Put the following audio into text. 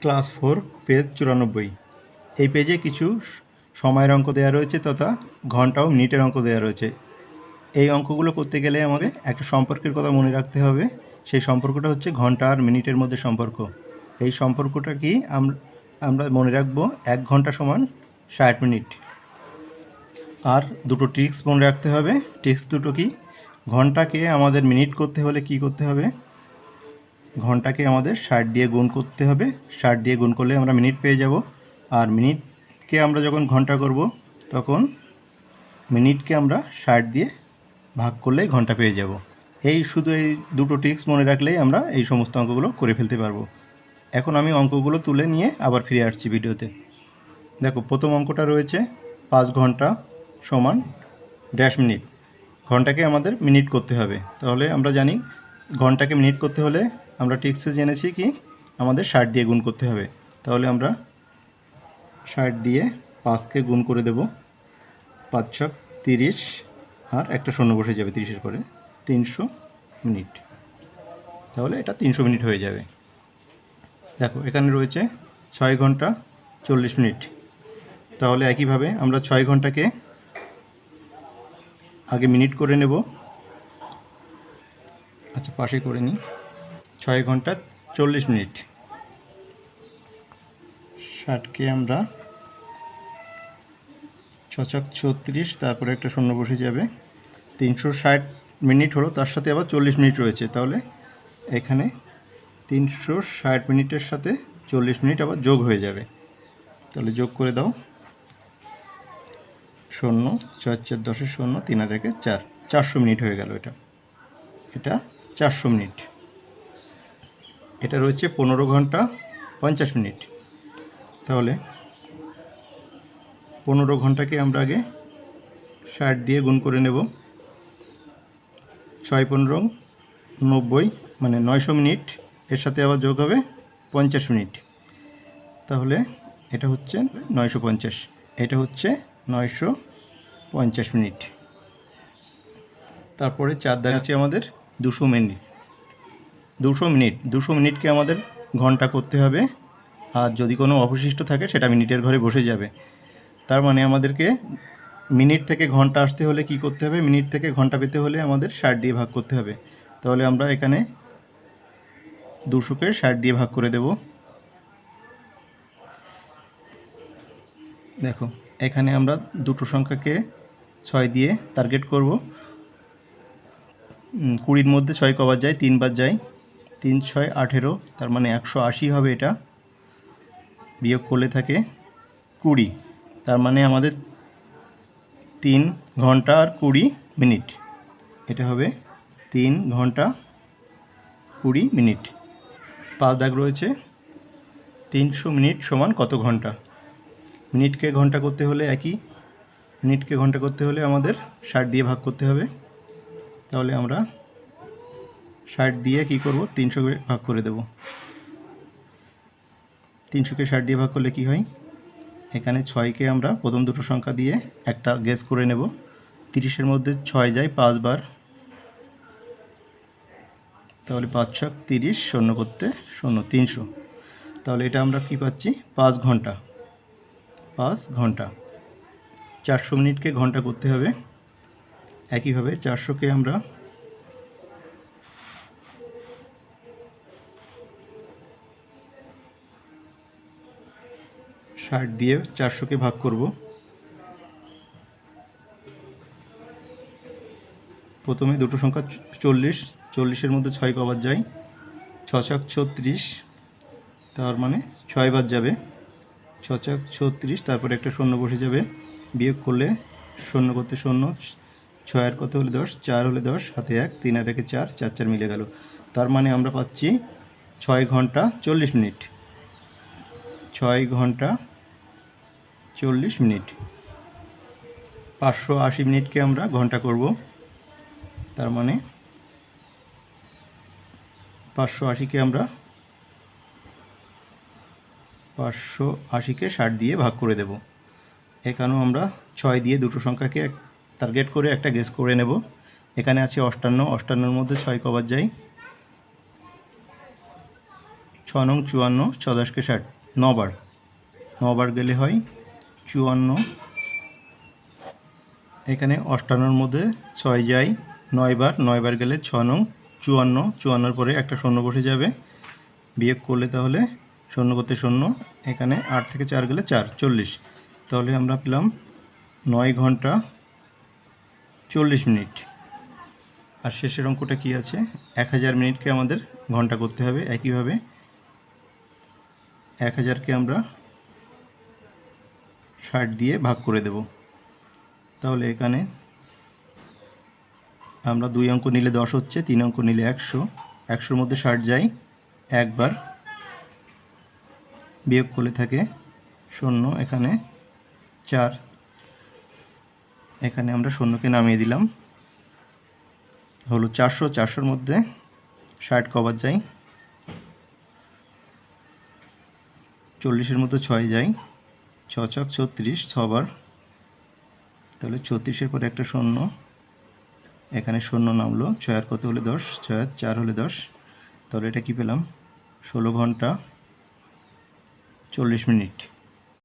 Class four, page চুরানব্বই। এই পেজে কিছু সময়ের অঙ্ক দেওয়া রয়েছে তথা ঘণ্টা ও মিনিটের অঙ্ক দেওয়া রয়েছে। এই অঙ্কগুলো করতে গেলে আমাদের একটা সম্পর্কের কথা মনে রাখতে হবে। সেই সম্পর্কটা হচ্ছে ঘণ্টা আর মিনিটের মধ্যে সম্পর্ক। এই সম্পর্কটা কি আম- আমরা মনে রাখব এক ঘণ্টা সমান ষাট মিনিট। আর দুটো ট্রিক্স মনে রাখতে হবে। ট্রিক্স দুটো কি? ঘন্টাকে আমাদের মিনিট করতে হলে কি করতে হবে? ঘন্টাকে আমাদের ষাট দিয়ে গুণ করতে হবে। ষাট দিয়ে গুণ করলে আমরা মিনিট পেয়ে যাব। আর মিনিটকে আমরা যখন ঘণ্টা করব, তখন মিনিটকে আমরা ষাট দিয়ে ভাগ করলে ঘণ্টা পেয়ে যাব। এই শুধু এই দুটো ট্রিক্স মনে রাখলেই আমরা এই সমস্ত অঙ্কগুলো করে ফেলতে পারব। এখন আমি অঙ্কগুলো তুলে নিয়ে আবার ফিরে আসছি ভিডিওতে। দেখো, প্রথম অঙ্কটা রয়েছে পাঁচ ঘণ্টা সমান ড্যাশ মিনিট। ঘন্টাকে আমাদের মিনিট করতে হবে। তাহলে আমরা জানি ঘন্টাকে মিনিট করতে হলে আমরা টিক্সে জেনেছি কি আমাদের ষাট দিয়ে গুণ করতে হবে। তাহলে আমরা ষাট দিয়ে পাঁচকে গুণ করে দেব। পাঁচ ছক তিরিশ আর একটা শূন্য বসে যাবে তিরিশের পরে। তিনশো মিনিট। তাহলে এটা তিনশো মিনিট হয়ে যাবে। দেখো, এখানে রয়েছে ছয় ঘণ্টা চল্লিশ মিনিট। তাহলে একইভাবে আমরা ছয় ঘন্টাকে আগে মিনিট করে নেব। আচ্ছা পাশে করে নিই। ছয় ঘণ্টা চল্লিশ মিনিট। ষাটকে আমরা ছচক ছত্রিশ, তারপরে একটা শূন্য বসে যাবে। তিনশো ষাট মিনিট হলো, তার সাথে আবার চল্লিশ মিনিট রয়েছে। তাহলে এখানে তিনশো ষাট মিনিটের সাথে চল্লিশ মিনিট আবার যোগ হয়ে যাবে। তাহলে যোগ করে দাও। শূন্য, ছয় চার দশের শূন্য, তিন একে চার। চারশো মিনিট হয়ে গেল এটা। এটা চারশো মিনিট। এটা রয়েছে পনেরো ঘণ্টা পঞ্চাশ মিনিট। তাহলে পনেরো ঘন্টাকে আমরা আগে ষাট দিয়ে গুণ করে নেব। ছয় পনেরো নব্বই মানে নয়শো মিনিট। এর সাথে আবার যোগ হবে পঞ্চাশ মিনিট। তাহলে এটা হচ্ছে নয়শো পঞ্চাশ। এটা হচ্ছে নয়শো পঞ্চাশ মিনিট। তারপরে চার দেখাচ্ছি আমাদের দুশো মিনিট। দুশো মিনিট। দুশো মিনিটকে আমাদের ঘণ্টা করতে হবে। আর যদি কোনো অবশিষ্ট থাকে, সেটা মিনিটের ঘরে বসে যাবে। তার মানে আমাদেরকে মিনিট থেকে ঘণ্টা আসতে হলে কি করতে হবে? মিনিট থেকে ঘণ্টা পেতে হলে আমাদের ষাট দিয়ে ভাগ করতে হবে। তাহলে আমরা এখানে দুশোকে ষাট দিয়ে ভাগ করে দেব। দেখো, এখানে আমরা দুটো সংখ্যাকে ছয় দিয়ে টার্গেট করব। কুড়ির মধ্যে ছয় কবার যায়, তিনবার যায়। তিন, ছয়, আঠেরো, তার মানে একশো আশি হবে এটা। বিয়োগ করলে থাকে কুড়ি। তার মানে আমাদের তিন ঘণ্টা আর কুড়ি মিনিট। এটা হবে তিন ঘণ্টা কুড়ি মিনিট। পাঁচ দাগ রয়েছে, তিনশো মিনিট সমান কত ঘণ্টা? মিনিটকে ঘণ্টা করতে হলে একই। মিনিটকে ঘণ্টা করতে হলে আমাদের ষাট দিয়ে ভাগ করতে হবে। তাহলে আমরা ষাট দিয়ে কি করব? তিনশো ভাগ করে দেব। তিনশোকে ষাট দিয়ে ভাগ করলে কি হয়? এখানে ছয়কে আমরা প্রথম দুটো সংখ্যা দিয়ে একটা গেস করে নেব। তিরিশের মধ্যে ছয় যায় পাঁচবার তাহলে পাঁচ ছক তিরিশ শূন্য করতে শূন্য, তিনশো। তাহলে এটা আমরা কি পাচ্ছি? পাঁচ ঘণ্টা। পাঁচ ঘণ্টা। চারশো মিনিটকে ঘণ্টা করতে হবে। একইভাবে চারশোকে আমরা ষাট দিয়ে চারশোকে ভাগ করব। প্রথমে দুটো সংখ্যা চল্লিশ, চল্লিশের মধ্যে ছয় কবার যায় ছশক ছত্রিশ, তার মানে ছয় বার যাবে। ছচক ছত্রিশ, তারপরে একটা শূন্য বসে যাবে, বিয়োগ করলে শূন্য করতে শূন্য ছ- ছয় আর কত হলে? দশ। চার হলে দশ হাতে এক, তিন আর একে চার চার চার মিলে গেল। তার মানে আমরা পাচ্ছি ছয় ঘণ্টা চল্লিশ মিনিট। ছয় ঘণ্টা চল্লিশ মিনিট। পাঁচশো আশি মিনিটকে আমরা ঘণ্টা করব। তার মানে পাঁচশো আশিকে আমরা পাঁচশো আশিকে ষাট দিয়ে ভাগ করে দেব। এখানেও আমরা ছয় দিয়ে দুটো সংখ্যাকে টার্গেট করে একটা গেস করে নেব। এখানে আছে অষ্টান্ন, অষ্টান্নর মধ্যে ছয় কবার যাই ছ নং চুয়ান্ন ছ দশকে ষাট, নবার। নবার গেলে হয় চুয়ান্ন। এখানে অষ্টান্নর মধ্যে ছয় যায়, নয়বার। নয়বার গেলে ছ নং চুয়ান্ন। চুয়ান্নর পরে একটা শূন্য বসে যাবে। বিয়োগ করলে তাহলে শূন্য করতে শূন্য। এখানে আট থেকে চার গেলে চার, চল্লিশ। তাহলে আমরা পেলাম নয় ঘণ্টা চল্লিশ মিনিট। আর শেষের অঙ্কটা কী আছে? এক হাজার মিনিটকে আমাদের ঘণ্টা করতে হবে একইভাবে। এক হাজারকে আমরা ষাট দিয়ে ভাগ করে দেব। তাহলে এখানে আমরা দুই অঙ্ক নিলে দশ হচ্ছে, তিন অঙ্ক নিলে একশো। একশোর মধ্যে ষাট যাই, একবার বিয়োগ করলে থাকে শূন্য, এখানে চার। এখানে আমরা শূন্যকে নামিয়ে দিলাম। হলো চারশো, চারশোর মধ্যে ষাট কবার যাই চল্লিশের মধ্যে ছয় যাই ছ ছক ছত্রিশ ছবার তাহলে ছত্রিশের পরে একটা শূন্য এখানে শূন্য নামলো। ছয় আর কত হলে দশ? ছয় আর চার হলে দশ। তাহলে এটা কি পেলাম? ষোলো ঘণ্টা চল্লিশ মিনিট।